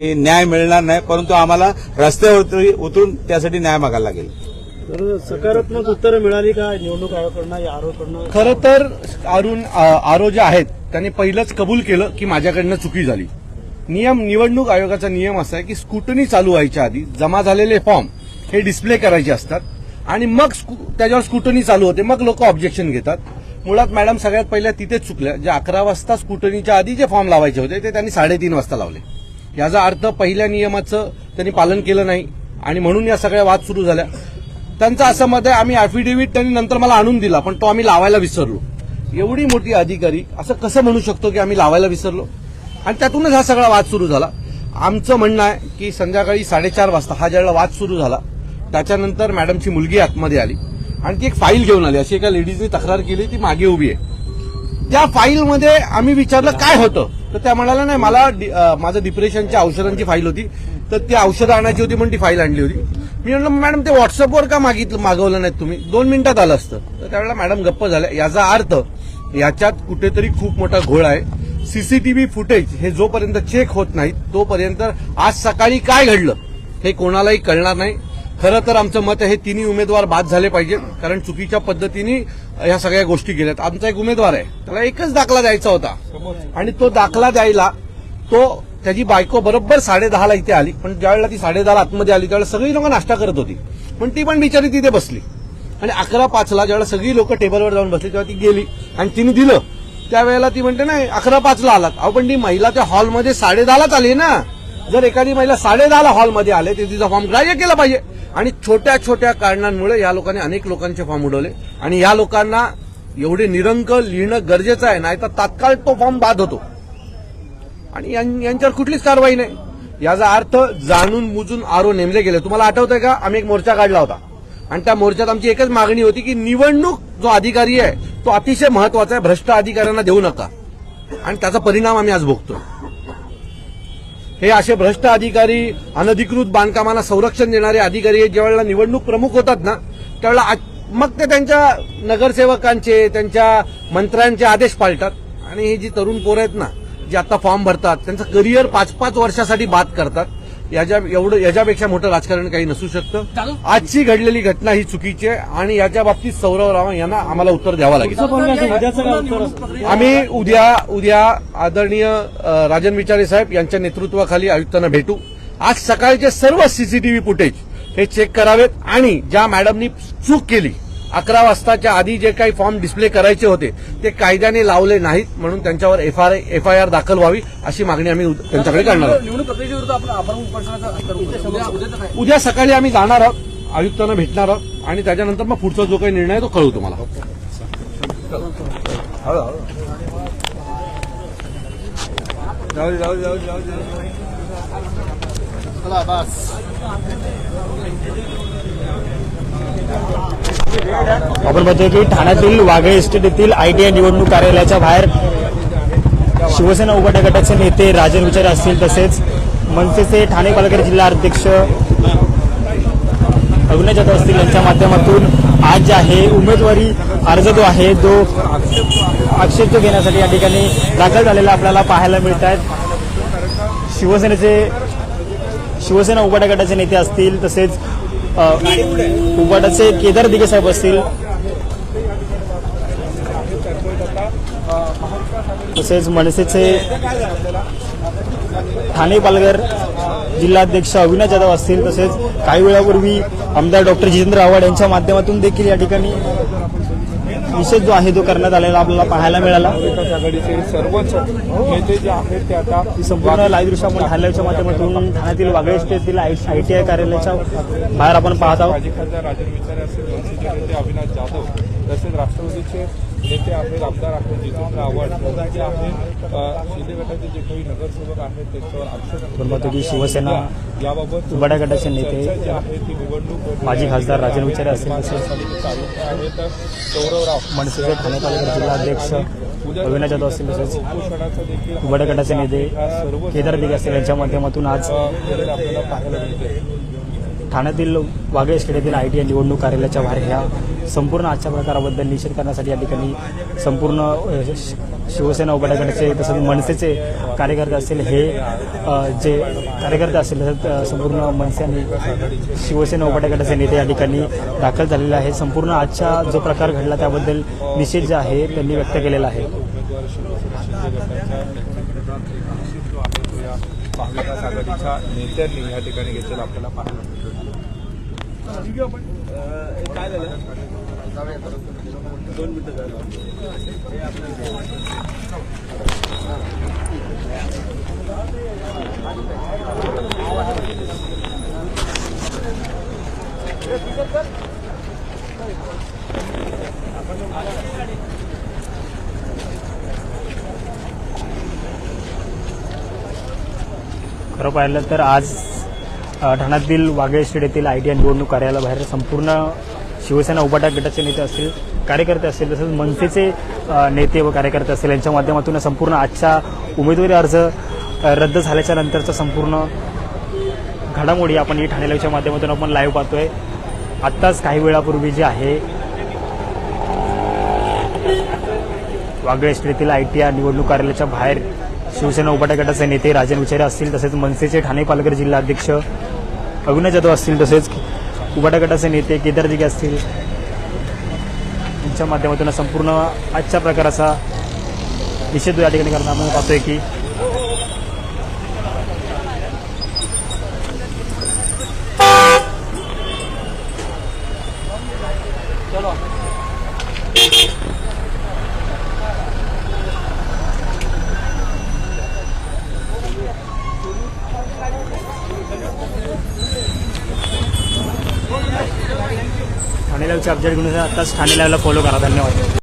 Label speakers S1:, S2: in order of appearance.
S1: न्याय मिळणार नाही परंतु आम्हाला रस्त्यावर उतरून त्यासाठी न्याय मागायला लागेल.
S2: तर सकारात्मक उत्तरं मिळाली का? निवडणूक आयोगाकडनं या
S3: खरं तर अरुण आरो जे आहेत त्यांनी पहिलंच कबूल केलं की माझ्याकडनं चुकी झाली. नियम निवडणूक आयोगाचा नियम असा आहे की स्कुटनी चालू व्हायच्या आधी जमा झालेले फॉर्म हे डिस्प्ले करायचे असतात आणि मग स्कु- त्याच्यावर स्कुटनी चालू होते मग लोक ऑब्जेक्शन घेतात. मुळात मॅडम सगळ्यात पहिल्या तिथेच चुकल्या जे अकरा वाजता स्कुटनीच्या आधी जे फॉर्म लावायचे होते ते त्यांनी साडेतीन वाजता लावले. याचा अर्थ पहिल्या नियमाचं त्यांनी पालन केलं नाही. आणि म्हणून या सगळ्या वाद सुरू झाल्या. त्यांचं असं मत आहे आम्ही अफिडेव्हिट त्यांनी नंतर मला आणून दिला पण तो आम्ही लावायला विसरलो. एवढी मोठी अधिकारी असं कसं म्हणू शकतो की आम्ही लावायला विसरलो? आणि त्यातूनच हा सगळा वाद सुरू झाला. आमचं म्हणणं आहे की संध्याकाळी साडेचार वाजता हा ज्यावेळेला वाद सुरू झाला त्याच्यानंतर मॅडमची मुलगी आतमध्ये आली. आणि ती एक फाईल घेऊन आली अशी एका लेडीजने तक्रार केली ती मागे उभी आहे. त्या फाईलमध्ये आम्ही विचारलं काय होतं तर त्या म्हणाल्या नाही मला डि- माझं डिप्रेशनच्या औषधांची फाईल होती तर ती औषधं आणायची होती म्हणून ती फाईल आणली होती. मी म्हणलं मॅडम ते व्हॉट्सअपवर का मागितलं मागवलं नाहीत तुम्ही? दोन मिनिटात आलं असतं. तर त्यावेळेला मॅडम गप्प झाल्या. याचा अर्थ याच्यात कुठेतरी खूप मोठा घोळ आहे. सीसीटीव्ही फुटेज हे जोपर्यंत चेक होत नाहीत तोपर्यंत आज सकाळी काय घडलं हे कोणालाही कळणार नाही. खरं तर आमचं मत आहे हे तिन्ही उमेदवार बाद झाले पाहिजेत कारण चुकीच्या पद्धतीने ह्या सगळ्या गोष्टी केल्यात आमचा एक उमेदवार आहे त्याला एकच दाखला द्यायचा होता. आणि तो दाखला द्यायला तो त्याची बायको बरोबर साडेदहाला इथे आली पण ज्यावेळेला ती साडेदहाला आतमध्ये आली त्यावेळेला सगळी लोक नाश्ता करत होती. पण ती पण बिचारी तिथे बसली. आणि अकरा पाचला ज्यावेळेला सगळी लोक टेबलवर जाऊन बसली तेव्हा ती गेली आणि तिने दिलं. त्यावेळेला ती म्हणते नाही अकरा पाचला आलात. अहो पण ती महिला त्या हॉलमध्ये साडेदहालाच आली ना. जर एखादी महिला साडेदहाला हॉलमध्ये आले तर तिचा फॉर्म ग्राह्य केला पाहिजे. आणि छोट्या छोट्या कारणांमुळे या लोकांनी अनेक लोकांचे फॉर्म उडवले. आणि या लोकांना एवढे निरंक लिहिणं गरजेचं आहे नाही तर तात्काळ तो फॉर्म बाद होतो. आणि यांच्यावर कुठलीच कारवाई नाही. याचा अर्थ जाणून बुजून आरो नेमले गेले. तुम्हाला आठवतंय का? आम्ही एक मोर्चा काढला होता. आणि त्या मोर्चात आमची एकच मागणी होती की निवडणूक जो अधिकारी आहे तो अतिशय महत्त्वाचा आहे भ्रष्ट अधिकाऱ्यांना देऊ नका. आणि त्याचा परिणाम आम्ही आज भोगतोय. हे असे भ्रष्ट अधिकारी अनधिकृत बांधकामाला संरक्षण देणारे अधिकारी हे ज्यावेळेला निवडणूक प्रमुख होतात ना त्यावेळेला मग ते त्यांच्या नगरसेवकांचे त्यांच्या मंत्र्यांचे आदेश पाळतात. आणि हे जी तरुण पोरं आहेत ना जे आता फॉर्म भरतात त्यांचं करिअर पाच पाच वर्षासाठी बाद करतात. याच्या एवढं याच्यापेक्षा मोठं राजकारण काही नसू शकतं. आजची घडलेली घटना ही चुकीची आहे आणि याच्या बाबतीत सौरव राव यांना आम्हाला उत्तर द्यावं लागेल. आम्ही उद्या उद्या आदरणीय राजन विचारे साहेब यांच्या नेतृत्वाखाली आयुक्तांना भेटू. आज सकाळचे सर्व सीसीटीव्ही फुटेज हे चेक करावेत आणि ज्या मॅडमनी चूक केली अकरा वाजताच्या आधी जे काही फॉर्म डिस्प्ले करायचे होते ते कायद्याने लावले नाहीत म्हणून त्यांच्यावर एफ आय आर दाखल व्हावी अशी मागणी आम्ही त्यांच्याकडे करणार आहोत.
S4: उद्या
S3: सकाळी आम्ही जाणार आहोत आयुक्तांना भेटणार आहोत आणि त्याच्यानंतर मग पुढचा जो काही निर्णय आहे तो कळवू तुम्हाला.
S5: आपण बघतोय की ठाण्यातील वाघे इस्टेट येथील आयटीआय निवडणूक कार्यालयाच्या बाहेर शिवसेना उभाट्या गटाचे नेते राजन विचारे असतील तसेच मनसेचे ठाणे पालघर जिल्हा अध्यक्ष अविनाश जाधव असतील यांच्या माध्यमातून आज जे आहे उमेदवारी अर्ज जो आहे तो आक्षेप घेण्यासाठी या ठिकाणी दाखल झालेला आपल्याला पाहायला मिळत आहेत शिवसेनेचे शिवसेना उभाट्या गटाचे नेते असतील तसेच अ, केदार दिघे साहेब असतील. तसेच मनसेचे ठाणे पालघर जिल्हाध्यक्ष अविनाश जाधव असतील. तसेच काही वेळापूर्वी आमदार डॉक्टर जितेंद्र आव्हाड यांच्या माध्यमातून देखील या ठिकाणी निषेध जो आहे तो करण्यात आलेला आपल्याला पाहायला मिळाला.
S6: महाविकास आघाडीचे सर्वच नेते जे आहेत ते आता
S5: ही संपूर्ण लाईव्ह दृश्य आपण ठाण्याच्या माध्यमातून ठाण्यातील वागळे येथील आय टी आय कार्यालयाच्या बाहेर आपण पाहत आहोत.
S6: खासदार राजन विचारे असतील मनसेचे नेते अविनाश जाधव तसेच राष्ट्रवादीचे नेते आहेत आमदार आहेत जितेंद्र आव्हाड जे आहेत शिंदे गटाचे जे काही नगरसेवक आहेत त्यांच्यावर आक्षेप
S5: शिवसेना
S6: याबाबत
S5: उभाट्या गटाचे नेते
S6: जी आहे ती निवडणूक
S5: माजी खासदार राजन विचारे असतील
S6: आयुक्त आहेत सौरवराव
S5: मनसेचे ठाणे पालघर जिल्हाध्यक्ष अविनाश जाधव असतील तसेच उभाट्या गटाचे नेते केदार दिगे असतील यांच्या माध्यमातून आज ठाण्यातील वागळे स्टेडियमतील आय टी निवडणूक कार्यालयाच्या बाहेर ह्या संपूर्ण आजच्या प्रकाराबद्दल निषेध करण्यासाठी या ठिकाणी संपूर्ण अ, शिवसेना उपाध्यागटाचे तसंच मनसेचे कार्यकर्ते असतील हे जे कार्यकर्ते असतील तसंच संपूर्ण मनसे आणि शिवसेना गटाचे नेते या ठिकाणी दाखल झालेले आहे संपूर्ण आजचा जो प्रकार घडला त्याबद्दल निषेध जे आहे त्यांनी व्यक्त केलेला आहे.
S6: या महाविकास आघाडीच्या नेत्यांनी या ठिकाणी घेतलेला आपल्याला पाहायला
S5: खरं पाहिलं तर आज ठाण्यातील वाघे स्टेट येथील आय टी निवडणूक कार्यालयाबाहेर संपूर्ण शिवसेना उपाटा गटाचे नेते असतील कार्यकर्ते असतील तसंच मनसेचे नेते व कार्यकर्ते असतील यांच्या माध्यमातून संपूर्ण आजचा उमेदवारी अर्ज रद्द झाल्याच्या नंतरचा संपूर्ण घडामोडी आपण ही ठाणे लाईव्हच्या माध्यमातून आपण लाईव्ह पाहतोय. आत्ताच काही वेळापूर्वी जे आहे वागळे आय टी आर निवडणूक कार्यालयाच्या बाहेर शिवसेना उपाट्या गटाचे नेते राजन विचारे असतील तसेच मनसेचे ठाणे पालघर जिल्हाध्यक्ष अविनाश जाधव असतील तसेच उपाट्या गटाचे नेते केदार दिघे असतील. यांच्या माध्यमातून संपूर्ण आजच्या प्रकाराचा निषेध या ठिकाणी करताना आपण पाहतोय की ठाणे लाईव्हचे अपडेट घेऊन आताच ठाणे लाईव्हला फॉलो करा. धन्यवाद.